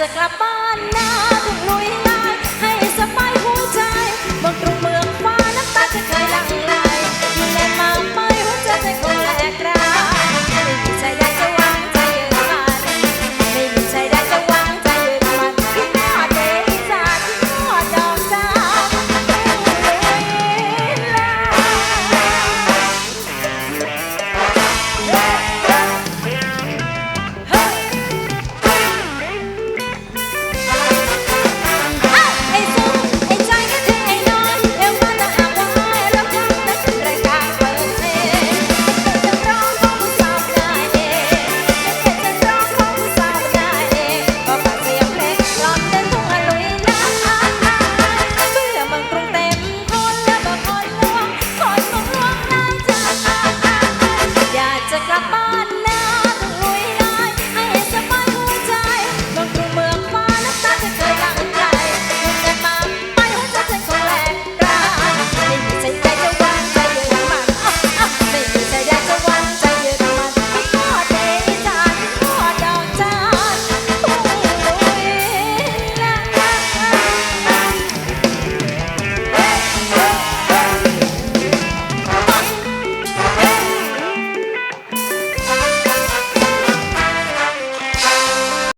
จะกลับบ้านนาต้องลุยงายให้สบายหัวใจบนตรงเมืองฟ้าน้ำตาจะเคยหลั่งไหลมันแรงมากไม่หัวใจจะคงแหลกราย